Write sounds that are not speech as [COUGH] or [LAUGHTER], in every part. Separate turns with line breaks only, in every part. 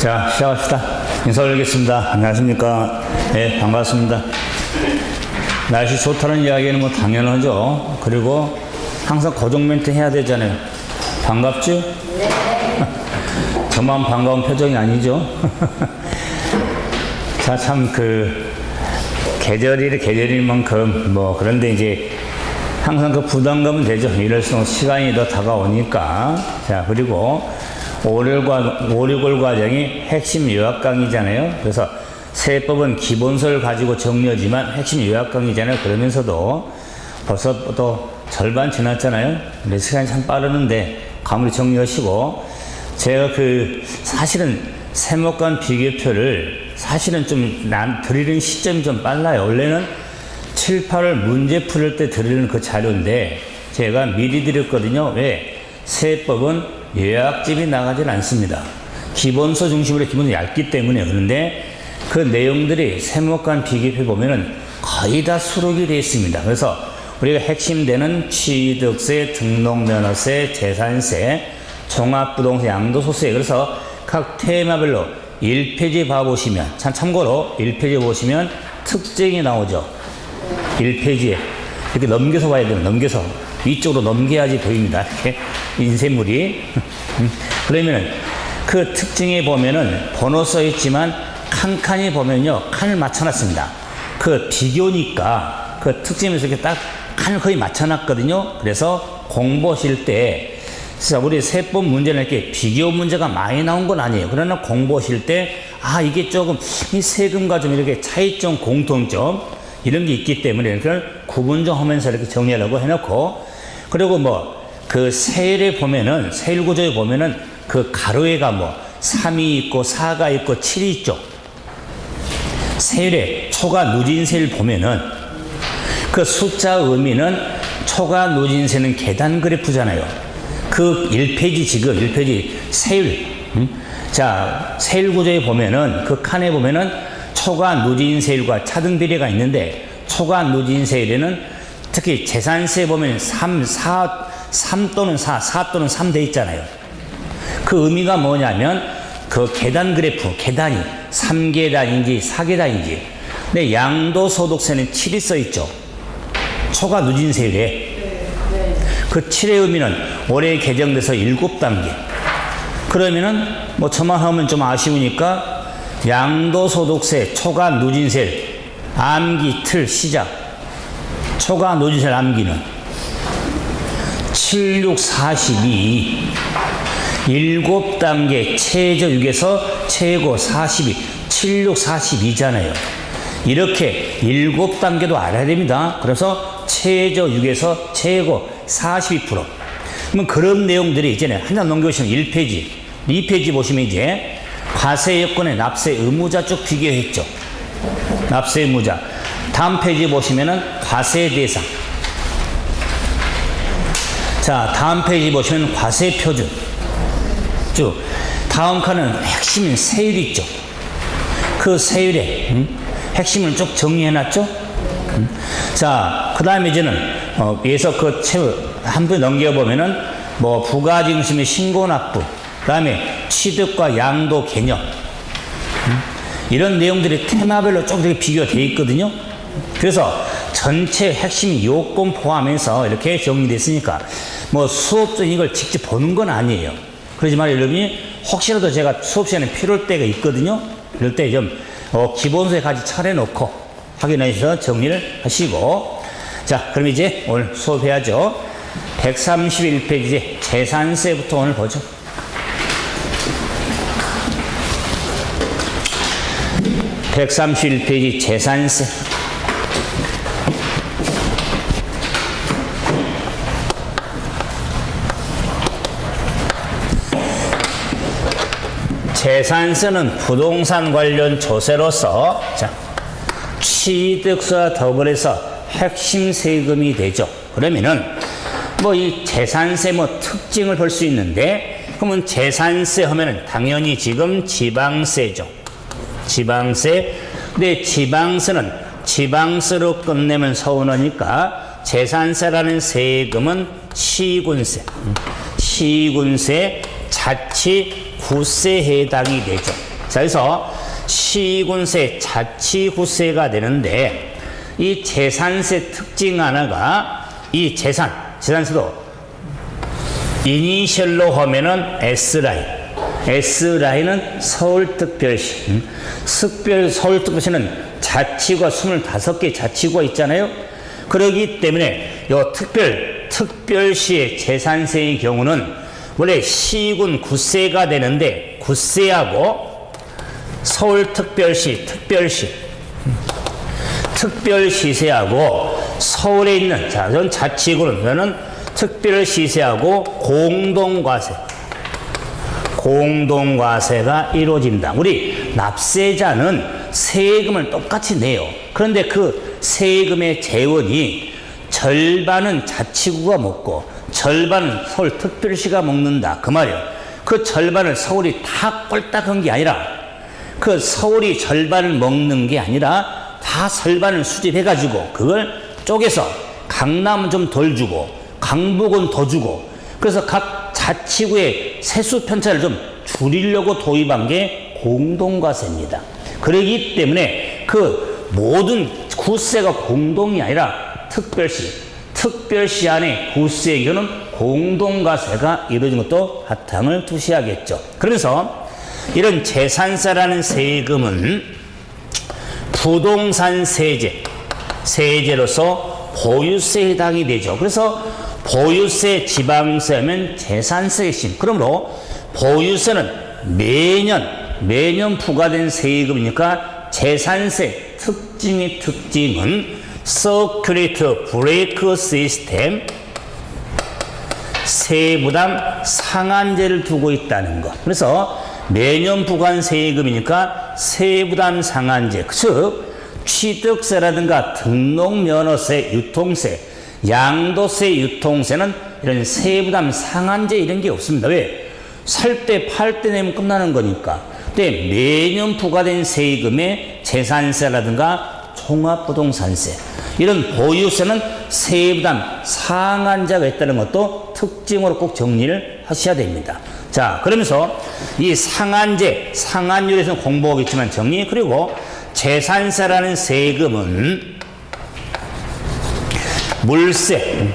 자, 시작합시다. 인사 올리겠습니다. 안녕하십니까. 네, 반갑습니다. 날씨 좋다는 이야기는 뭐 당연하죠. 그리고 항상 고정 멘트 해야 되잖아요. 반갑죠? [LAUGHS] 저만 반가운 표정이 아니죠? [LAUGHS] 자, 참 그, 계절이 계절인 만큼 뭐, 그런데 이제 항상 그 부담감은 되죠. 이럴수록 시간이 더 다가오니까. 자, 그리고 5월, 5, 과정이 핵심 요약 강의잖아요. 그래서 세법은 기본서를 가지고 정리하지만 핵심 요약 강의잖아요. 그러면서도 벌써 또 절반 지났잖아요. 근데 시간이 참 빠르는데 가물이 정리하시고 제가 그 사실은 세목간 비교표를 사실은 좀 난 드리는 시점이 좀 빨라요. 원래는 7, 8월 문제 풀을 때 드리는 그 자료인데 제가 미리 드렸거든요. 왜? 세법은 요약집이 나가질 않습니다. 기본서 중심으로 기본이 얇기 때문에 그런데 그 내용들이 세목간 비교표 보면은 거의 다 수록이 되어 있습니다. 그래서 우리가 핵심되는 취득세, 등록면허세, 재산세, 종합부동산 양도소세 그래서 각 테마별로 1페이지 봐보시면 참 참고로 1페이지 보시면 특징이 나오죠. 1페이지에 이렇게 넘겨서 봐야 돼요. 넘겨서 위쪽으로 넘겨야지 보입니다. 이렇게 인쇄물이 그러면은 그 특징에 보면은 번호 써 있지만 칸칸이 보면요 칸을 맞춰놨습니다. 그 비교니까 그 특징에서 이렇게 딱 칸을 거의 맞춰놨거든요. 그래서 공부하실 때 자, 우리 세법 문제는 이렇게 비교 문제가 많이 나온 건 아니에요. 그러나 공부하실 때, 아, 이게 조금, 이 세금과 좀 이렇게 차이점, 공통점, 이런 게 있기 때문에 그걸 구분 좀 하면서 이렇게 정리하려고 해놓고, 그리고 뭐, 그 세일에 보면은, 세일 구조에 보면은 그 가로에가 뭐, 3이 있고, 4가 있고, 7이 있죠. 세일에 초과 누진세를 보면은, 그 숫자 의미는 초과 누진 세는 계단 그래프잖아요. 그 1페이지 지금 1페이지 세율 음? 자 세율 구조에 보면은 그 칸에 보면은 초과 누진 세율과 차등 비례가 있는데 초과 누진 세율에는 특히 재산세 보면 3, 4, 3 또는 4, 4 또는 3 돼 있잖아요. 그 의미가 뭐냐면 그 계단 그래프, 계단이 3계단인지 4계단인지 근데 양도소득세는 7이 써 있죠. 초과 누진세율에 그 7의 의미는 올해 개정돼서 7단계. 그러면은 뭐 저만 하면 좀 아쉬우니까 양도소득세, 초과 누진세, 암기 틀 시작. 초과 누진세 암기는 7, 6, 42. 7단계 최저 6에서 최고 42. 7, 6, 42잖아요. 이렇게 7단계도 알아야 됩니다. 그래서 최저 6에서 최고 42%. 그러면 그런 내용들이 이제 한장 넘겨보시면 1페이지, 2페이지 보시면 이제 과세 여건의 납세 의무자 쭉 비교했죠. 납세 의무자. 다음 페이지 보시면은 과세 대상. 자, 다음 페이지 보시면 과세 표준. 쭉. 다음 칸은 핵심인 세율 있죠. 그 세율에 음? 핵심을 쭉 정리해놨죠. 음? 자, 그 다음에 이제는 어, 위에서 그 한분 넘겨보면은 뭐 부가징수및 신고납부, 그 다음에 취득과 양도 개념 음? 이런 내용들이 테마별로 쭉 이렇게 비교되어 있거든요. 그래서 전체 핵심 요건 포함해서 이렇게 정리됐으니까 뭐 수업 중 이걸 직접 보는 건 아니에요. 그렇지만 여러분이 혹시라도 제가 수업 시간에 필요할 때가 있거든요. 이럴 때좀 어, 기본서에 같이 차려놓고 확인하셔서 정리를 하시고 자 그럼 이제 오늘 수업해야죠. 131페이지 재산세부터 오늘 보죠. (131페이지) 재산세 재산세는 부동산 관련 조세로서 자, 취득세와 더불어서 핵심 세금이 되죠. 그러면은 뭐 이 재산세 뭐 특징을 볼 수 있는데 그러면 재산세 하면은 당연히 지금 지방세죠. 지방세. 근데 지방세는 지방세로 끝내면 서운하니까 재산세라는 세금은 시군세. 시군세 자치 구세 해당이 되죠. 자, 그래서 시군세, 자치후세가 되는데 이 재산세 특징 하나가 이 재산, 재산세도 이니셜로 하면은 S라인. S라인은 서울특별시. 음? 특별, 서울특별시는 자치구가 25개 자치구가 있잖아요. 그러기 때문에 요 특별, 특별시의 재산세의 경우는 원래 시군 구세가 되는데 구세하고 서울특별시, 특별시, 음? 특별시세하고 서울에 있는 자, 전 자치구는 저는 특별시세하고 공동과세 공동과세가 이루어진다. 우리 납세자는 세금을 똑같이 내요. 그런데 그 세금의 재원이 절반은 자치구가 먹고 절반은 서울 특별시가 먹는다. 그 말이에요. 그 절반을 서울이 다 꼴딱한 게 아니라 그 서울이 절반을 먹는 게 아니라 다 절반을 수집해가지고 그걸 쪼개서 강남은 좀 덜 주고 강북은 더 주고 그래서 각 자치구의 세수 편차를 좀 줄이려고 도입한 게 공동과세입니다. 그러기 때문에 그 모든 구세가 공동이 아니라 특별시, 특별시 안에 구세의 경우는 공동과세가 이루어진 것도 바탕을 두셔야겠죠. 그래서 이런 재산세라는 세금은 부동산 세제, 세제로서 보유세에 해당이 되죠. 그래서 보유세, 지방세면 재산세의 신. 그러므로 보유세는 매년, 매년 부과된 세금이니까 재산세 특징의 특징은 서큘레이터 브레이크 시스템 세부담 상한제를 두고 있다는 것. 그래서 매년 부과한 세금이니까 세부담 상한제, 즉 취득세라든가 등록면허세, 유통세, 양도세, 유통세는 이런 세부담 상한제 이런 게 없습니다. 왜? 살 때, 팔 때 내면 끝나는 거니까. 근데 매년 부과된 세금에 재산세라든가 종합부동산세, 이런 보유세는 세부담 상한자가 있다는 것도 특징으로 꼭 정리를 하셔야 됩니다. 자, 그러면서 이 상한제, 상한율에서 공부하겠지만 정리, 그리고 재산세라는 세금은 물세,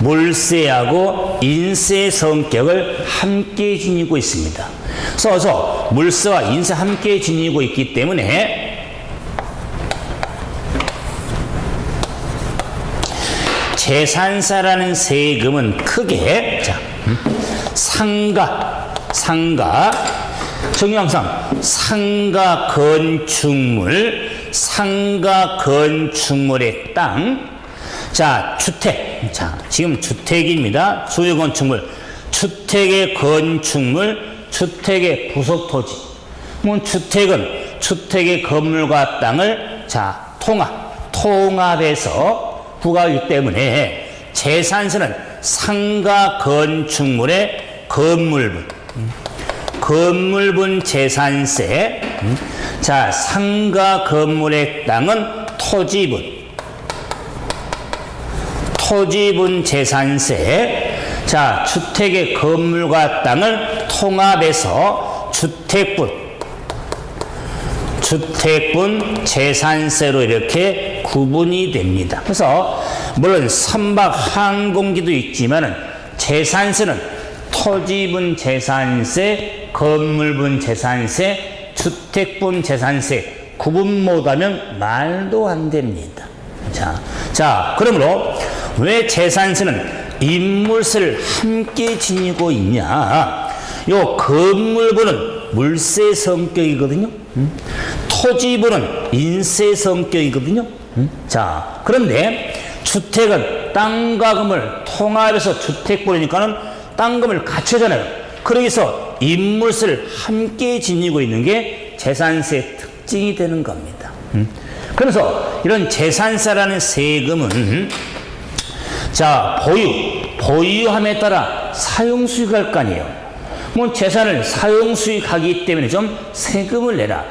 물세하고 인세 성격을 함께 지니고 있습니다. 그래서 물세와 인세 함께 지니고 있기 때문에 재산세라는 세금은 크게 자, 음, 상가, 상가, 정형상 상가 건축물, 상가 건축물의 땅, 자 주택, 자 지금 주택입니다. 소유 건축물, 주택의 건축물, 주택의 부속 토지. 뭐 주택은 주택의 건물과 땅을 자 통합, 통합해서 부과하기 때문에 재산세는 상가 건축물의 건물분, 건물분 재산세, 자 상가 건물의 땅은 토지분, 토지분 재산세, 자 주택의 건물과 땅을 통합해서 주택분, 주택분 재산세로 이렇게 구분이 됩니다. 그래서 물론 선박 항공기도 있지만은 재산세는 토지분 재산세, 건물분 재산세, 주택분 재산세 구분 못하면 말도 안 됩니다. 자, 자, 그러므로 왜 재산세는 인물세를 함께 지니고 있냐? 요 건물분은 물세 성격이거든요. 음? 토지분은 인세 성격이거든요. 음? 자, 그런데 주택은 땅과 금을 통합해서 주택분이니까는 땅금을 갖춰잖아요. 그러기서 인물세를 함께 지니고 있는 게 재산세 특징이 되는 겁니다. 음? 그래서 이런 재산세라는 세금은 자 보유 보유함에 따라 사용 수익할 거 아니에요. 뭐 재산을 사용 수익하기 때문에 좀 세금을 내라.